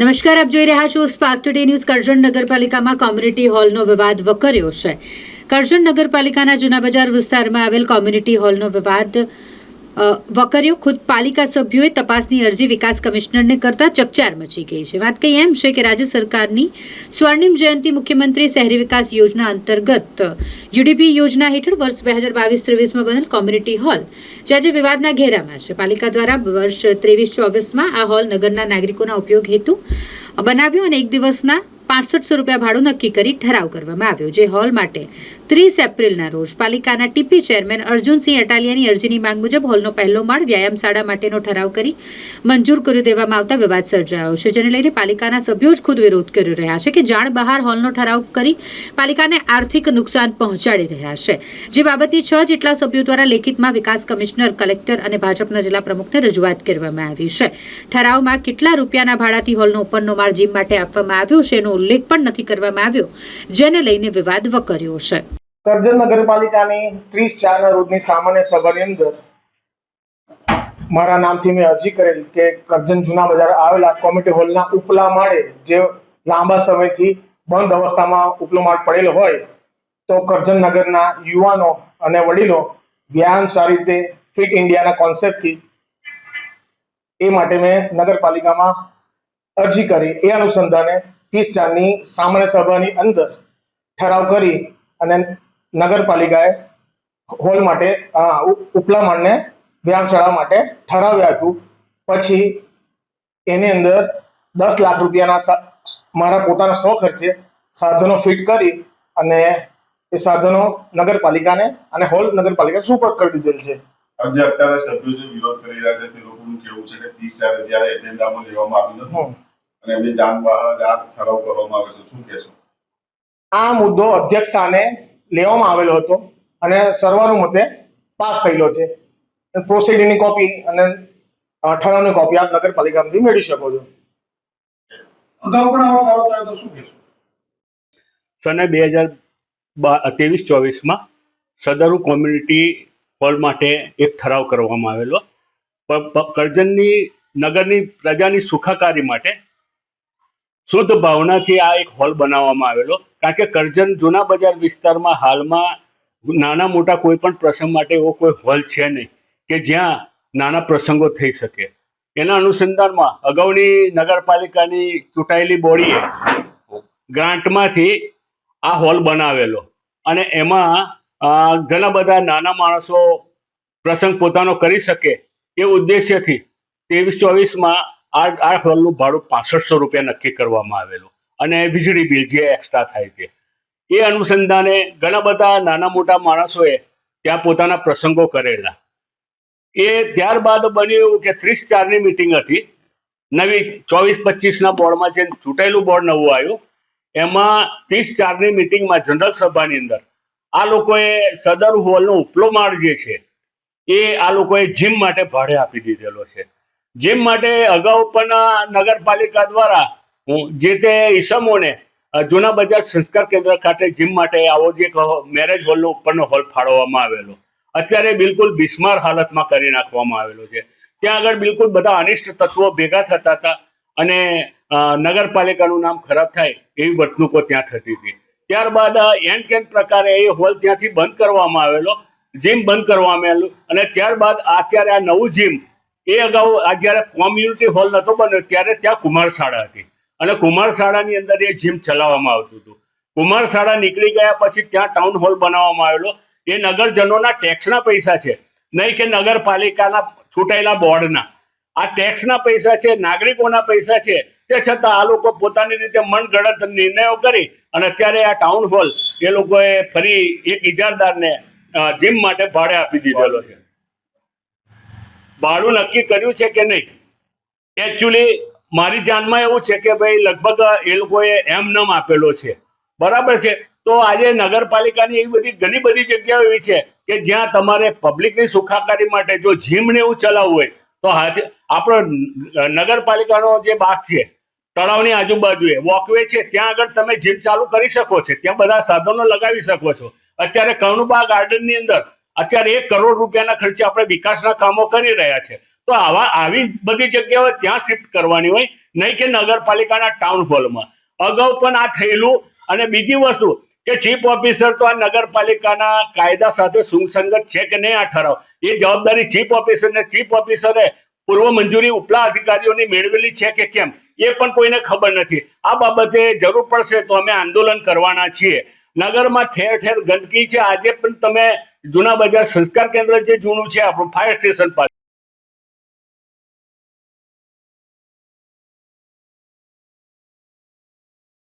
નમસ્કાર, આપ જોઈ રહ્યા છો સ્પાર્ક ટુડે ન્યૂઝ કરજણ નગરપાલિકામાં કોમ્યુનિટી હોલનો વિવાદ વકર્યો છે. કરજણ નગરપાલિકાના જૂના બજાર વિસ્તારમાં આવેલ કોમ્યુનિટી હોલનો વિવાદ વકર્યો ખુદ પાલિકા સભ્યોએ તપાસની અરજી વિકાસ કમિશનરને કરતા ચકચાર મચી ગઈ છે. વાત કંઈ એમ છે કે રાજ્ય સરકારની સ્વર્ણિમ જયંતિ મુખ્યમંત્રી શહેરી વિકાસ યોજના અંતર્ગત યુડીપી યોજના હેઠળ વર્ષ બે હજાર બાવીસ ત્રેવીસમાં બનેલ કોમ્યુનિટી હોલ, જે આજે વિવાદના ઘેરામાં છે. પાલિકા દ્વારા વર્ષ ત્રેવીસ ચોવીસમાં આ હોલ નગરના નાગરિકોના ઉપયોગ હેતુ બનાવ્યો અને એક દિવસના પાંસઠસો રૂપિયા ભાડું નક્કી કરી ઠરાવ કરવામાં આવ્યો, જે હોલ માટે ત્રીસ એપ્રિલના રોજ પાલિકાના ટીપી ચેરમેન અર્જુનસિંહ અટાલિયાની અરજીની માંગ મુજબ હોલનો પહેલો માળ વ્યાયામશાળા માટેનો ઠરાવ કરી મંજૂર કરી દેવામાં આવતા વિવાદ સર્જાયો છે, જેને લઈને પાલિકાના સભ્યો જ ખુદ વિરોધ કરી રહ્યા છે કે જાણ બહાર હોલનો ઠરાવ કરી પાલિકાને આર્થિક નુકસાન પહોંચાડી રહ્યા છે. જે બાબતે છ જેટલા સભ્યો દ્વારા લેખિતમાં વિકાસ કમિશનર, કલેક્ટર અને ભાજપના જિલ્લા પ્રમુખને રજૂઆત કરવામાં આવી છે. ઠરાવમાં કેટલા રૂપિયાના ભાડાથી હોલનો ઉપરનો માળ જીમ માટે આપવામાં આવ્યો છે એનો ઉલ્લેખ પણ નથી કરવામાં આવ્યો, જેને લઈને વિવાદ વકર્યો છે. કરજણ નગરપાલિકાની ત્રીસ ચારના રોજની સામાન્ય સભાની અંદર મારા નામથી મેં અરજી કરેલ કે કરજણ જૂના બજાર આવેલા કોમિટી હોલના ઉપલા માળે જે લાંબા સમયથી બંધ અવસ્થામાં ઉપલો માળ પડેલો હોય, તો કરજણ નગરના યુવાનો અને વડીલો વ્યાયામ સારી રીતે ફિટ ઇન્ડિયાના કોન્સેપ્ટથી એ માટે મેં નગરપાલિકામાં અરજી કરી. એ અનુસંધાને ત્રીસ ચારની સામાન્ય સભાની અંદર ઠરાવ કરી અને નગરપાલિકાએ હોલ માટે ઉપલા માળને વ્યાયામશાળા માટે ઠરાવ્યા આપ્યું. પછી એની અંદર દસ લાખ રૂપિયાના મારા પોતાના સો ખર્ચે સાધનો ફિટ કરી અને એ સાધનો નગરપાલિકાને અને હોલ નગરપાલિકા સુપરત કરી દીધેલ છે. જે અત્યારે સભ્યો જે વિરોધ કરી રહ્યા છે તે લોકોનું કેવું છે કે ત્રીસ ચાર જ્યારે એજન્ડામાં લેવામાં આવ્યું નથી. અને એમની આ ઠરાવ કરવામાં આવે છે. શું કહેશો? આ મુદ્દો અધ્યક્ષ સ્થાને લેવામાં આવેલો હતો અને સર્વાનુમતે પાસ થયેલો છે. પ્રોસિડિંગની કોપી અને ઠરાવની કોપી આપ નગરપાલિકામાંથી મેળવી શકો છો. અગાઉ પણ આવો ઠરાવ થયો તો શું કહેશો? સને બે હજાર ત્રેવીસ ચોવીસમાં સદરુ કોમ્યુનિટી હોલ માટે એક ઠરાવ કરવામાં આવેલો. કરજણની નગરની પ્રજાની સુખાકારી માટે શુદ્ધ ભાવનાથી આ એક હોલ બનાવવામાં આવેલો. કારણ કે કરજણ જૂના બજાર વિસ્તારમાં હાલમાં નાના મોટા કોઈ પણ પ્રસંગ માટે એવો કોઈ હોલ છે નહીં કે જ્યાં નાના પ્રસંગો થઈ શકે. એના અનુસંધાનમાં અગાઉની નગરપાલિકાની ચૂંટાયેલી બોડીએ ગ્રાન્ટમાંથી આ હોલ બનાવેલો. અને એમાં ઘણા બધા નાના માણસો પ્રસંગ પોતાનો કરી શકે એ ઉદ્દેશ્યથી ત્રેવીસ ચોવીસમાં આ આ હોલનું ભાડું પાસઠસો રૂપિયા નક્કી કરવામાં આવેલું. અને વીજળી બિલ જે એક્સ્ટ્રા થાય છે. એ અનુસંધાને ઘણા બધા નાના મોટા માણસોએ ત્યાં પોતાના પ્રસંગો કરેલા. એ ત્યારબાદ બન્યું એવું કે ત્રીસ ચારની મિટિંગ હતી. નવી ચોવીસ પચીસના બોર્ડમાં જે ચૂંટાયેલું બોર્ડ નવું આવ્યું, એમાં ત્રીસ ચારની મિટિંગમાં જનરલ સભાની અંદર આ લોકોએ સદર હોલનો ઉપલો માળ જે છે, એ આ લોકોએ જીમ માટે ભાડે આપી દીધેલો છે. જીમ માટે અગાઉ પણ નગરપાલિકા દ્વારા જે તે ઈસમોને જૂના બજાર સંસ્કાર કેન્દ્ર ખાતે જીમ માટે આવો જે મેરેજ હોલનો ઉપરનો હોલ ફાળવવામાં આવેલો. અત્યારે બિલકુલ બિસ્માર હાલતમાં કરી નાખવામાં આવેલો છે. ત્યાં આગળ બિલકુલ બધા અનિષ્ટ તત્વો ભેગા થતા હતા અને નગરપાલિકાનું નામ ખરાબ થાય એવી વર્તણૂકો ત્યાં થતી હતી. ત્યારબાદ એન કેન પ્રકારે એ હોલ ત્યાંથી બંધ કરવામાં આવેલો, જીમ બંધ કરવામાં આવેલું અને ત્યારબાદ અત્યારે આ નવું જીમ, એ અગાઉ આ જ્યારે કોમ્યુનિટી હોલ નહોતો બન્યો, ત્યારે ત્યાં કુમારશાળા હતી. અને કુમાર શાળાની અંદર એ જીમ ચલાવવામાં આવતું હતું. કુમાર શાળા નીકળી ગયા પછી ત્યાં ટાઉન હોલ બનાવવામાં આવેલો. એ નગરજનોના ટેક્સના પૈસા છે. નહીં કે નગરપાલિકાના છૂટાયેલા બોર્ડના. આ ટેક્સના પૈસા છે, નાગરિકોના પૈસા છે. તે છતાં આ લોકો પોતાની રીતે મનગણત નિર્ણયો કરી અને અત્યારે આ ટાઉન હોલ એ લોકોએ ફરી એક ઇજારદારને જીમ માટે ભાડે આપી દીધેલો છે. ભાડું નક્કી કર્યું છે કે નહીં? એકચ્યુઅલી મારી ધ્યાનમાં એવું છે કે ભાઈ લગભગ એ લોકોએ એમ નમ આપેલો છે. બરાબર છે? તો આજે નગરપાલિકાની એવી બધી ઘણી બધી જગ્યાઓ એવી છે કે જ્યાં તમારે પબ્લિકની સુખાકારી માટે જો જીમને એવું ચલાવવું હોય, તો હાથે, આપણો નગરપાલિકાનો જે ભાગ છે, તળાવની આજુબાજુએ વોકવે છે, ત્યાં આગળ તમે જીમ ચાલુ કરી શકો છો. ત્યાં બધા સાધનો લગાવી શકો છો. અત્યારે કર્ણબાગ ગાર્ડનની અંદર અત્યારે એક કરોડ રૂપિયાના ખર્ચે આપણે વિકાસના કામો કરી રહ્યા છે. તો આવા આવી બધી જગ્યાઓ ત્યાં શિફ્ટ કરવાની હોય, નહીં કે નગરપાલિકાના ટાઉન હોલમાં અગાઉ પણ આ થયેલું. અને બીજી વસ્તુ કે ચીફ ઓફિસર તો આ નગરપાલિકાના કાયદા સાથે સુસંગત છે કે નહીં આ ઠરાવ? એ જવાબદારી ચીફ ઓફિસરને ચીફ ઓફિસરે પૂર્વ મંજૂરી ઉપલા અધિકારીઓની મેળવેલી છે કે કેમ? એ પણ કોઈને ખબર નથી. આ બાબતે જરૂર પડશે તો અમે આંદોલન કરવાના છીએ. નગરમાં ઠેર ઠેર ગંદકી છે. આજે પણ તમે જૂના બજાર સંસ્કાર કેન્દ્ર જે જૂનું છે, આપણું ફાયર સ્ટેશન પાસે